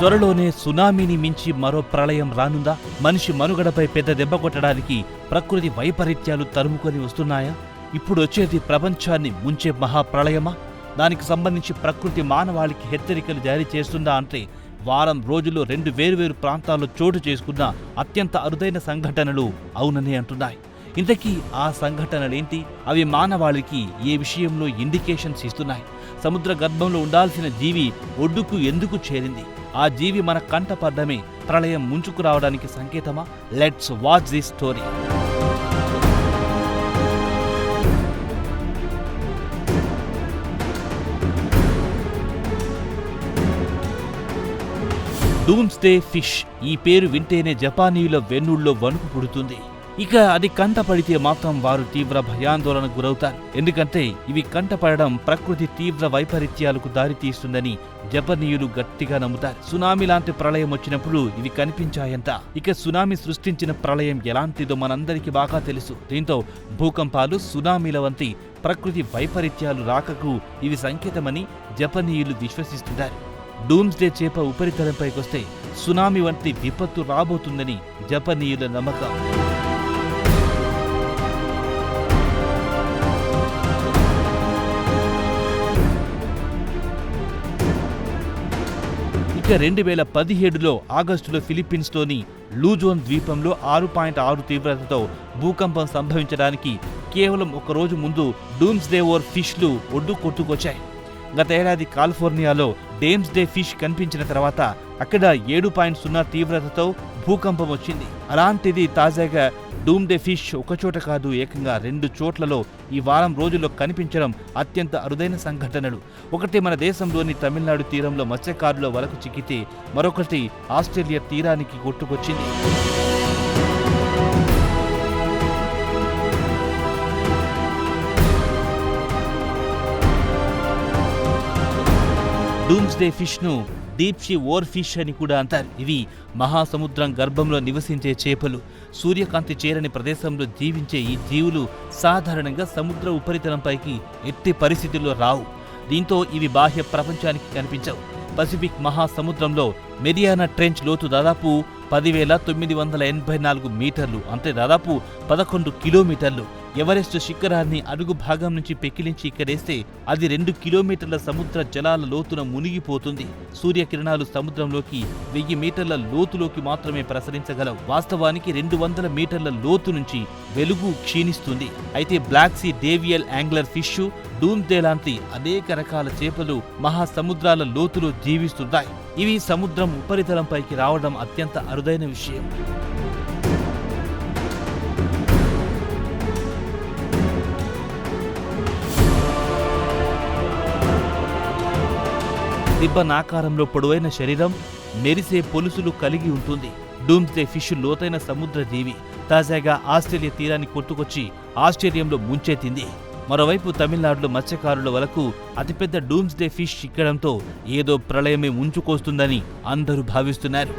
త్వరలోనే సునామీని మించి మరో ప్రళయం రానుందా? మనిషి మనుగడపై పెద్ద దెబ్బ కొట్టడానికి ప్రకృతి వైపరీత్యాలు తరుముకొని వస్తున్నాయా? ఇప్పుడు వచ్చేది ప్రపంచాన్ని ముంచే మహాప్రళయమా? దానికి సంబంధించి ప్రకృతి మానవాళికి హెచ్చరికలు జారీ చేస్తుందా అంటే వారం రోజుల్లో రెండు వేరువేరు ప్రాంతాల్లో చోటు చేసుకున్న అత్యంత అరుదైన సంఘటనలు అవునని అంటున్నాయి. ఇంతకీ ఆ సంఘటనలేంటి? అవి మానవాళికి ఏ విషయంలో ఇండికేషన్స్ ఇస్తున్నాయి? సముద్ర గర్భంలో ఉండాల్సిన జీవి ఒడ్డుకు ఎందుకు చేరింది? ఆ జీవి మన కంట పడ్డమే ప్రళయం ముంచుకు రావడానికి సంకేతమా? Let's watch the story doomsday fish ఈ పేరు వింటేనే జపానీయుల వెన్నుల్లో వణుకు పుడుతుంది. ఇక అది కంటపడితే మాత్రం వారు తీవ్ర భయాందోళనకు గురవుతారు. ఎందుకంటే ఇవి కంటపడడం ప్రకృతి తీవ్ర వైపరీత్యాలకు దారితీస్తుందని జపనీయులు గట్టిగా నమ్ముతారు. సునామీ లాంటి ప్రళయం వచ్చినప్పుడు ఇవి కనిపించాయంట. ఇక సునామీ సృష్టించిన ప్రళయం ఎలాంటిదో మనందరికీ బాగా తెలుసు. దీంతో భూకంపాలు సునామీల వంటి ప్రకృతి వైపరీత్యాలు రాకకు ఇవి సంకేతమని జపనీయులు విశ్వసిస్తున్నారు. డూమ్స్డే చేప ఉపరితలంపైకొస్తే సునామీ వంటి విపత్తు రాబోతుందని జపనీయుల నమ్మకం. ఇక రెండు వేల పదిహేడులో ఆగస్టులో ఫిలిప్పీన్స్లోని లూజోన్ ద్వీపంలో ఆరు పాయింట్ ఆరు తీవ్రతతో భూకంపం సంభవించడానికి కేవలం ఒక రోజు ముందు డూమ్స్డే ఓర్ ఫిష్లు ఒడ్డు కొట్టుకొచ్చాయి. గతేడాది కాలిఫోర్నియాలో డేమ్స్ డే ఫిష్ కనిపించిన తర్వాత అక్కడ ఏడు పాయింట్ సున్నా తీవ్రతతో భూకంపం వచ్చింది. అలాంటిది తాజాగా డూమ్ డే ఫిష్ ఒకచోట కాదు ఏకంగా రెండు చోట్లలో ఈ వారం రోజుల్లో కనిపించడం అత్యంత అరుదైన సంఘటనలు. ఒకటి మన దేశంలోని తమిళనాడు తీరంలో మత్స్యకారుల వలకు చిక్కితే మరొకటి ఆస్ట్రేలియా తీరానికి కొట్టుకొచ్చింది. డూమ్స్డే ఫిష్ను డీప్ షీ ఓర్ ఫిష్ అని కూడా అంటారు. ఇవి మహాసముద్రం గర్భంలో నివసించే చేపలు. సూర్యకాంతి చేరని ప్రదేశంలో జీవించే ఈ జీవులు సాధారణంగా సముద్ర ఉపరితలంపైకి ఎట్టి పరిస్థితుల్లో రావు. దీంతో ఇవి బాహ్య ప్రపంచానికి కనిపించవు. పసిఫిక్ మహాసముద్రంలో మెరియానా ట్రెంచ్ లోతు దాదాపు పదివేల తొమ్మిది వందల ఎనభై నాలుగు మీటర్లు అంటే దాదాపు పదకొండు కిలోమీటర్లు. ఎవరెస్ట్ శిఖరాన్ని అడుగు భాగం నుంచి పెకిలించి ఇక్కడేస్తే అది రెండు కిలోమీటర్ల సముద్ర జలాల లోతున మునిగిపోతుంది. సూర్యకిరణాలు సముద్రంలోకి వెయ్యి మీటర్ల లోతులోకి మాత్రమే ప్రసరించగలవు. వాస్తవానికి రెండు వందల మీటర్ల లోతు నుంచి వెలుగు క్షీణిస్తుంది. అయితే black sea devil anglerfish doomsday లాంటి అనేక రకాల చేపలు మహాసముద్రాల లోతులో జీవిస్తున్నాయి ఇవి సముద్రం ఉపరితలంపైకి రావడం అత్యంత అరుదైన విషయం. దిబ్బనాకారంలో పొడవైన శరీరం మెరిసే పొలుసులు కలిగి ఉంటుంది. డూమ్స్డే ఫిష్ లోతైన సముద్ర జీవి. తాజాగా ఆస్ట్రేలియా తీరాన్ని కొట్టుకొచ్చి ఆశ్చర్యంలో ముంచెత్తింది మరోవైపు తమిళనాడులో మత్స్యకారుల వరకు అతిపెద్ద డూమ్స్డే ఫిష్ చిక్కడంతో ఏదో ప్రళయమే ముంచుకొస్తుందని అందరూ భావిస్తున్నారు.